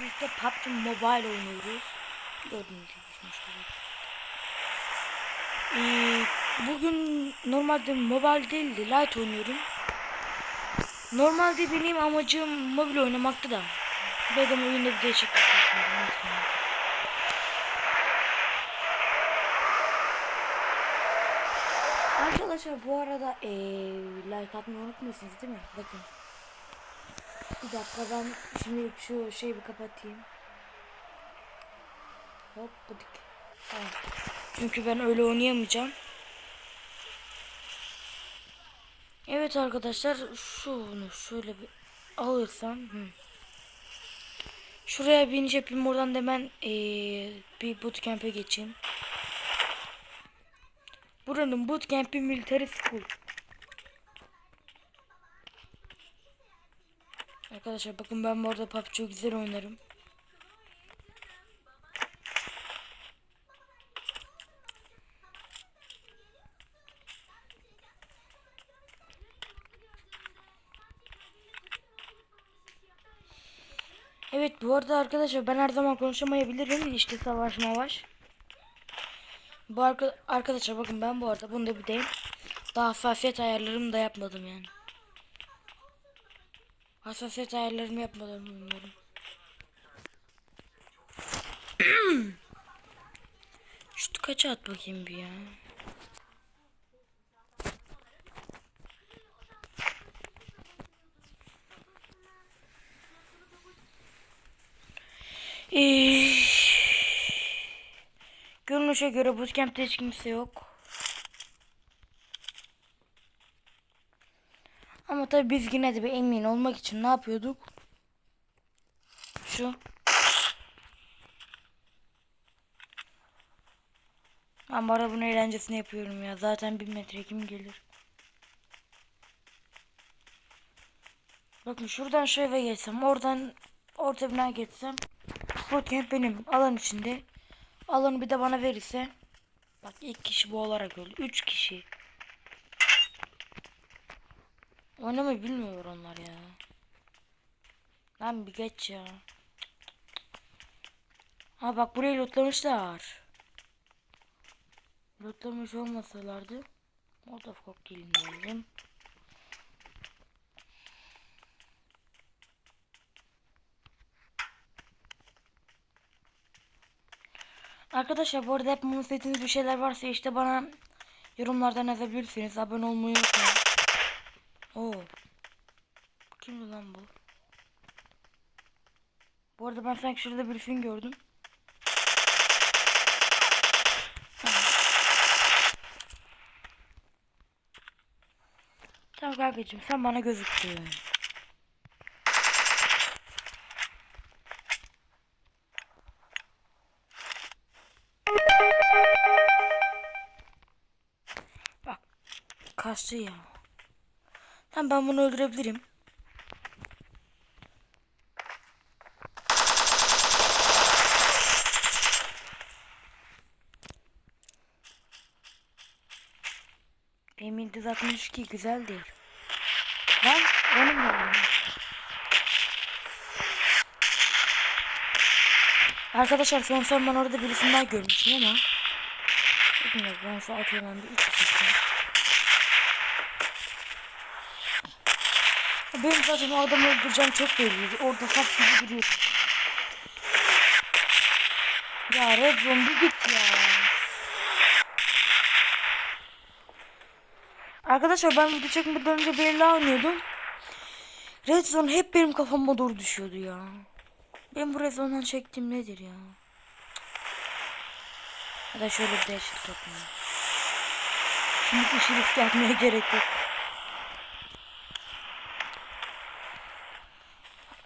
Birlikte PUBG Mobile oynuyoruz. Gördüğünüz gibi. Ee, bugün normalde mobile değil de light oynuyorum. Normalde benim amacım mobil oynamaktı da. Dedim oyunda bir değişiklik yapayım. Arkadaşlar bu arada ee, like atmayı unutmuyorsunuz değil mi? Bakın. Bir dakika ben şimdi şu şeyi bir kapatayım. Hop budik. Çünkü ben öyle oynayamayacağım. Evet arkadaşlar şunu şöyle bir alırsam. Hı. Şuraya bir iniş yapayım oradan da hemen ee, bir bootcamp'e geçeyim. Buranın bootcamp'i military school. Arkadaşlar bakın ben bu arada PUBG güzel oynarım. Evet bu arada arkadaşlar ben her zaman konuşamayabilirim işte savaş mavaş. Bu arka arkadaşlar bakın ben bu arada bunu da bir deyim. Daha hassasiyet ayarlarımı da yapmadım yani. Hassasiyet ayarlarımı yapmadan bilmiyorum. Şut kaça at bakayım bir ya. Ee, görünüşe göre bootcamp'te hiç kimse yok. Ama tabii biz yine de bir emin olmak için ne yapıyorduk? Şu. Ben bana bunun eğlencesini yapıyorum ya. Zaten bir metre kim gelir? Bakın şuradan şu eve geçsem, oradan orta bina geçsem. Bootcamp benim alan içinde. Alanı bir de bana verirse. Bak ilk kişi bu olarak öldü. Üç kişi. Oynamayı bilmiyor onlar ya. Lan bir geç ya. Ha bak burayı lootlamışlar. Lootlamış olmasalardı. Molotov kokteylini alayım. Arkadaşlar bu arada yapmamı istediğiniz bir şeyler varsa işte bana yorumlardan yazabilirsiniz. Abone olmayı unutmayın. Oo. Kimdi lan bu? Bu arada ben sanki şurada birisini gördüm. Tamam. Kankacığım sen bana gözüktün. Bak kaçtı ya. Tamam ben bunu öldürebilirim. Emin 62 güzel değil. Lan onu öldürdüm? Arkadaşlar son son ben orada birisini daha görmüştüm ama Bilmiyorum ben şu atıyorum bir iki Benim zaten o adamı öldüreceğim çok belliydi. Orada sap gibi duruyor. Ya Red Zone bir git ya. Arkadaşlar ben video çekmeden önce belli oynuyordum. Red Zone hep benim kafama doğru düşüyordu ya. Ben bu Red Zone'dan çektiğim nedir ya? Ya da şöyle bir değişiklik yapmayayım. Şimdi işi risk yapmaya gerek yok.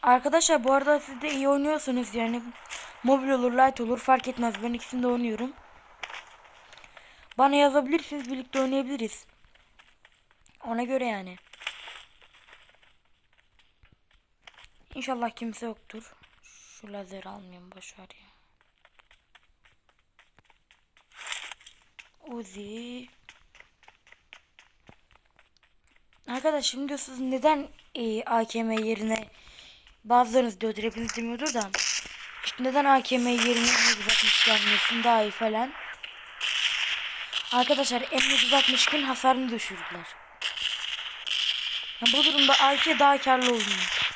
Arkadaşlar bu arada siz de iyi oynuyorsunuz yani mobil olur light olur fark etmez ben ikisini de oynuyorum. Bana yazabilirsiniz birlikte oynayabiliriz. Ona göre yani. İnşallah kimse yoktur. Şu lazer almayayım boşver ya. Uzi. Arkadaş şimdi siz neden e, AKM yerine bazılarınız diyordur hepiniz demiyordur da Neden AKM yerine M762 gelmesin daha iyi falan. Arkadaşlar M762'nin hasarını düşürdüler. Ya bu durumda AK daha karlı oluyor.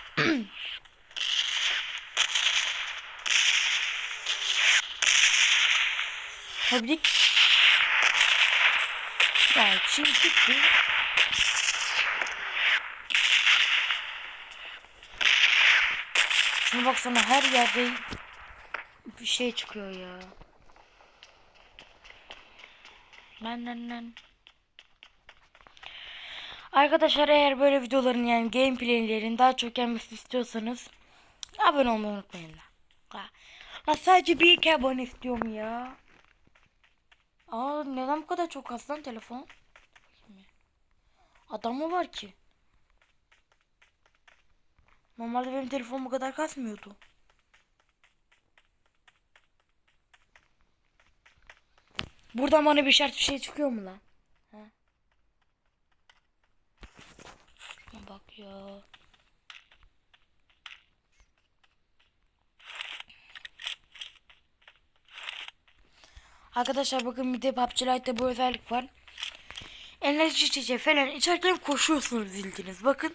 Tabii Ya şimdi gitti. Şuna baksana her yerde bir şey çıkıyor ya. Lan. Arkadaşlar eğer böyle videoların yani gameplaylerin daha çok gelmesini istiyorsanız abone olmayı unutmayın. La sadece bir iki abone istiyorum ya. Aa neden bu kadar çok aslan telefon? Adam mı var ki? Normalde benim telefonum bu kadar kasmıyordu. Buradan bana bir işaret bir şey çıkıyor mu lan? Şuna bak ya. Arkadaşlar bakın bir de PUBG Lite'da bu özellik var. Enerji içeceği falan içerken koşuyorsunuz bildiniz. Bakın.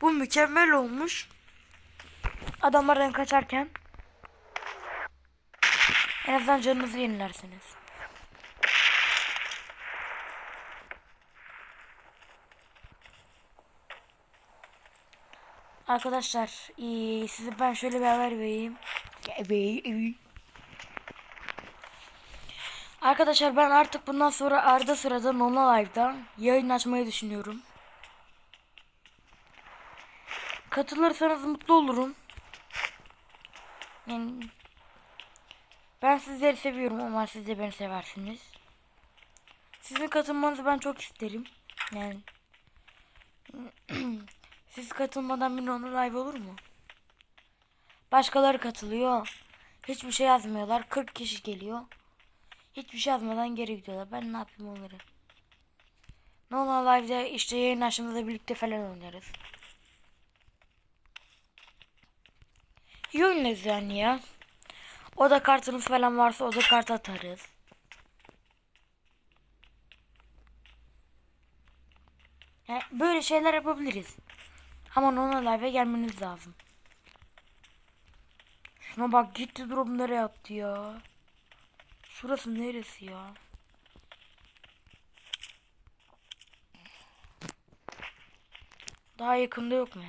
Bu mükemmel olmuş. Adamlardan kaçarken. En azından canınızı yenilersiniz. Arkadaşlar ee, size ben şöyle bir haber vereyim. Arkadaşlar ben artık bundan sonra arada sırada Nona Live'da yayın açmayı düşünüyorum. Katılırsanız mutlu olurum. Yani ben sizleri seviyorum ama siz de beni seversiniz. Sizin katılmanızı ben çok isterim. Yani siz katılmadan bir Nona Live olur mu? Başkaları katılıyor. Hiçbir şey yazmıyorlar. 40 kişi geliyor. Hiçbir şey yazmadan geri gidiyorlar. Ben ne yapayım onları? Normal live'de işte yayın açtığımızda birlikte falan oynarız. İyi oynarız yani ya. O da kartınız falan varsa o da kart atarız. Yani böyle şeyler yapabiliriz. Ama normal live'e gelmeniz lazım. Şuna bak gitti drop nereye attı ya. Şurası neresi ya? Daha yakında yok mu?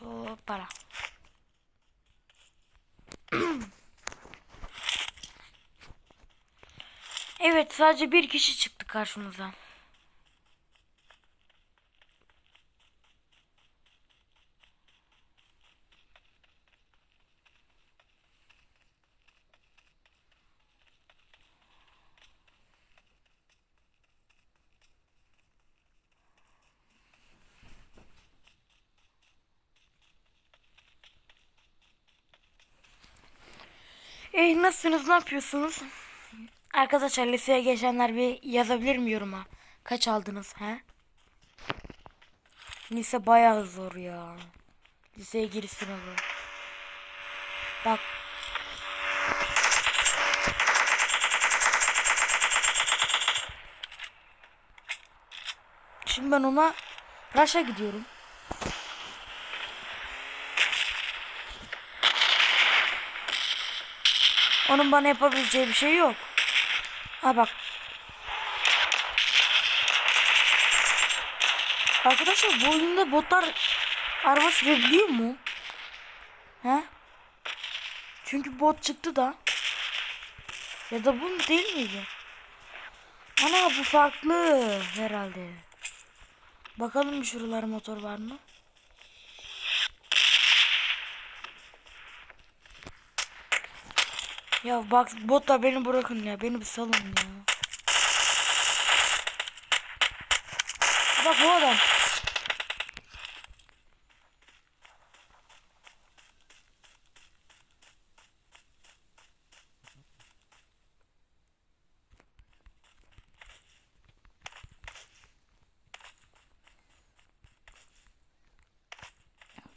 Hoppala. evet sadece bir kişi çıktı karşımıza. E nasılsınız? Ne yapıyorsunuz? Arkadaşlar liseye geçenler bir yazabilir mi yoruma? Kaç aldınız he? Lise bayağı zor ya. Liseye giriş sınavı. Bak. Şimdi ben ona Raş'a gidiyorum. Onun bana yapabileceği bir şey yok. Ha bak. Arkadaşlar bu oyunda botlar araba sürebiliyor mu? He? Çünkü bot çıktı da. Ya da bu değil miydi? Ana bu farklı herhalde. Bakalım şuralar motor var mı? Ya bak botla beni bırakın ya. Beni bir salın ya. Bak bu adam.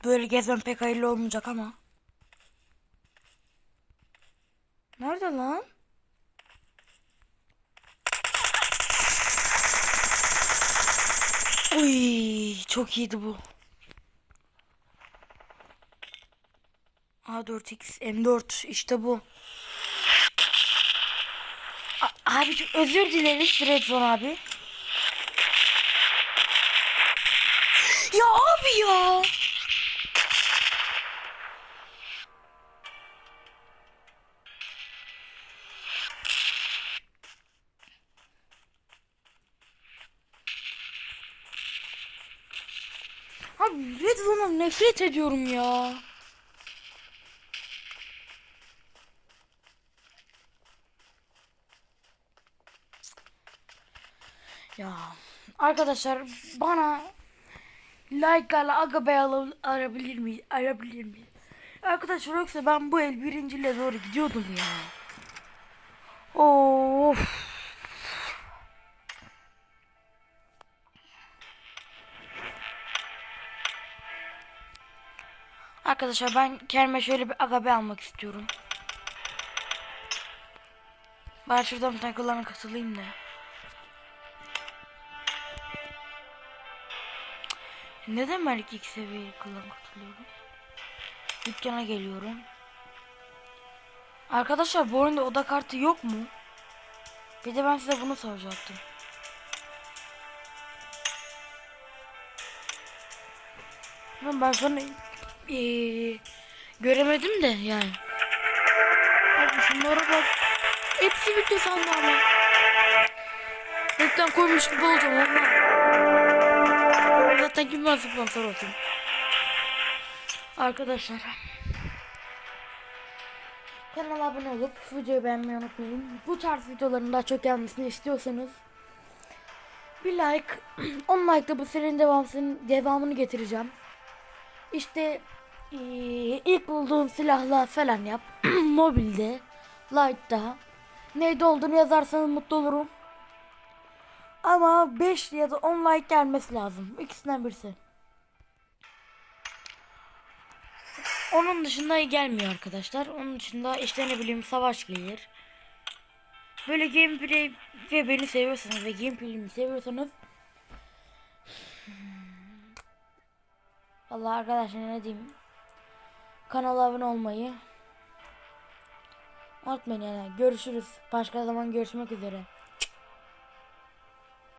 Böyle gezmem pek hayırlı olmayacak ama. Çok iyiydi bu. A4X M4 işte bu. A- Abicim özür dileriz Redson abi. Ya abi ya. Abi Red Zone'dan nefret ediyorum ya. Ya arkadaşlar bana like'larla Agabey arabilir miyiz? Arabilir miyiz? Arkadaşlar yoksa ben bu el birinciliğe doğru gidiyordum ya. Of. Arkadaşlar ben kendime şöyle bir agabe almak istiyorum. Ben şuradan kulağına katılayım da. Neden ben ilk seviyeli kulağına katılıyorum? Dükkana geliyorum. Arkadaşlar bu oyunda oda kartı yok mu? Bir de ben size bunu soracaktım. Lan ben sana eee, göremedim de yani. Abi şunlara bak. Hepsi bitti sandı ama. Reklam koymuş gibi olacağım ama. Zaten kim ben sponsor olsun. Arkadaşlar. Kanala abone olup videoyu beğenmeyi unutmayın. Bu tarz videoların daha çok gelmesini istiyorsanız bir like, 10 like da bu serinin devamını, devamını getireceğim. İşte eee, ilk bulduğun silahla falan yap. Mobilde, light'ta. Neyde olduğunu yazarsanız mutlu olurum. Ama 5 ya da 10 like gelmesi lazım. İkisinden birisi. Onun dışında gelmiyor arkadaşlar. Onun dışında işte ne bileyim savaş gelir. Böyle gameplay ve beni seviyorsanız ve gameplay'imi seviyorsanız Vallahi arkadaşlar ne diyeyim Kanala abone olmayı Unutmayın yani. Görüşürüz. Başka zaman görüşmek üzere